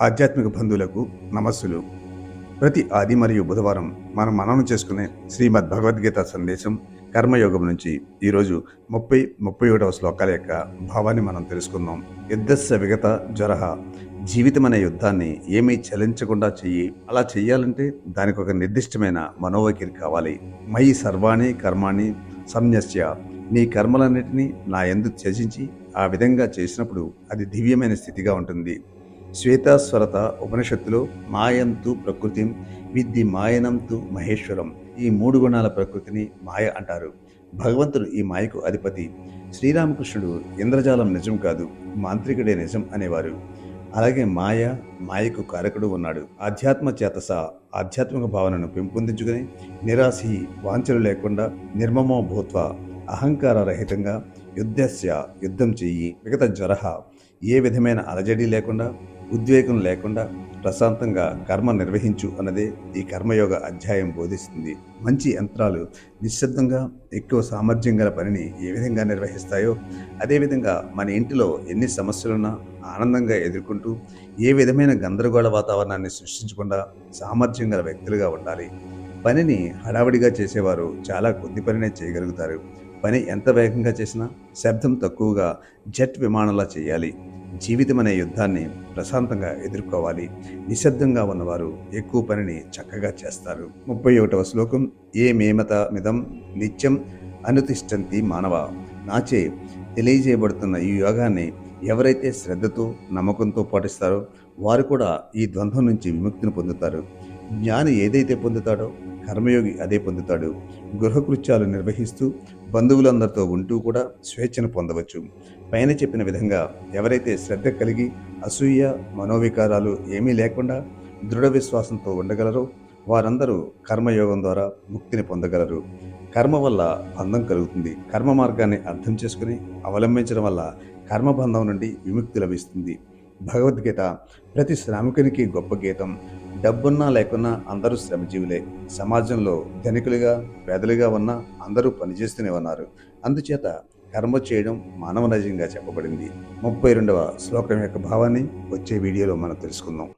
ఆధ్యాత్మిక బంధువులకు నమస్సులు. ప్రతి ఆది మరియు బుధవారం మనం మననం చేసుకునే శ్రీమద్ భగవద్గీత సందేశం కర్మయోగం నుంచి ఈరోజు ముప్పై ముప్పై ఒకటవ శ్లోకాల యొక్క భావాన్ని మనం తెలుసుకుందాం. యుద్ధస్య విగత జ్వరహ జీవితం అనే యుద్ధాన్ని ఏమీ చలించకుండా చెయ్యి. అలా చెయ్యాలంటే దానికి ఒక నిర్దిష్టమైన మనోవైఖరి కావాలి. మయి సర్వాణి కర్మాణి సంన్యస్య. నీ కర్మలన్నింటినీ నా ఎందు త్యజించి ఆ విధంగా చేసినప్పుడు అది దివ్యమైన స్థితిగా ఉంటుంది. శ్వేతాస్వరత ఉపనిషత్తులో మాయంతు ప్రకృతి విద్ది మాయనంతు మహేశ్వరం. ఈ మూడు గుణాల ప్రకృతిని మాయ అంటారు. భగవంతుడు ఈ మాయకు అధిపతి. శ్రీరామకృష్ణుడు ఇంద్రజాలం నిజం కాదు మాంత్రికుడే నిజం అనేవారు. అలాగే మాయ మాయకు కారకుడు ఉన్నాడు. ఆధ్యాత్మ చేతస ఆధ్యాత్మిక భావనను పెంపొందించుకుని నిరాశి వాంఛలు లేకుండా నిర్మమో భూత్వ అహంకార రహితంగా యుద్ధస్య యుద్ధం చెయ్యి మిగతా జ్వర ఏ విధమైన అలజడి లేకుండా ఉద్వేగం లేకుండా ప్రశాంతంగా కర్మ నిర్వహించు అన్నదే ఈ కర్మయోగ అధ్యాయం బోధిస్తుంది. మంచి యంత్రాలు నిశ్శబ్దంగా ఎక్కువ సామర్థ్యం గల పనిని ఏ విధంగా నిర్వహిస్తాయో అదేవిధంగా మన ఇంటిలో ఎన్ని సమస్యలున్నా ఆనందంగా ఎదుర్కొంటూ ఏ విధమైన గందరగోళ వాతావరణాన్ని సృష్టించకుండా సామర్థ్యం గల వ్యక్తులుగా ఉండాలి. పనిని హడావిడిగా చేసేవారు చాలా కొద్ది పనినే చేయగలుగుతారు. పని ఎంత వేగంగా చేసినా శబ్దం తక్కువగా జెట్ విమానంలా చేయాలి. జీవితం అనే యుద్ధాన్ని ప్రశాంతంగా ఎదుర్కోవాలి. నిశ్శబ్దంగా ఉన్నవారు ఎక్కువ పనిని చక్కగా చేస్తారు. ముప్పై ఒకటవ శ్లోకం ఏ మేమత మిదం నిత్యం అనుతిష్టంతి మానవ. నాచే తెలియజేయబడుతున్న ఈ యోగాన్ని ఎవరైతే శ్రద్ధతో నమ్మకంతో పాటిస్తారో వారు కూడా ఈ ద్వంద్వం నుంచి విముక్తిని పొందుతారు. జ్ఞాని ఏదైతే పొందుతాడో కర్మయోగి అదే పొందుతాడు. గృహకృత్యాలు నిర్వహిస్తూ బంధువులందరితో ఉంటూ కూడా స్వేచ్ఛను పొందవచ్చు. పైన చెప్పిన విధంగా ఎవరైతే శ్రద్ధ కలిగి అసూయ మనోవికారాలు ఏమీ లేకుండా దృఢ విశ్వాసంతో ఉండగలరో వారందరూ కర్మయోగం ద్వారా ముక్తిని పొందగలరు. కర్మ వల్ల బంధం కలుగుతుంది. కర్మ మార్గాన్ని అర్థం చేసుకుని అవలంబించడం వల్ల కర్మబంధం నుండి విముక్తి లభిస్తుంది. భగవద్గీత ప్రతి శ్రామికునికి గొప్ప గీతం. డబ్బున్నా లేకున్నా అందరూ శ్రమజీవులే. సమాజంలో ధనికులుగా పేదలుగా ఉన్న అందరూ పనిచేస్తూనే ఉన్నారు. అందుచేత కర్మ చేయడం మానవ నైజంగా చెప్పబడింది. ముప్పై రెండవ శ్లోకం యొక్క భావాన్ని వచ్చే వీడియోలో మనం తెలుసుకుందాం.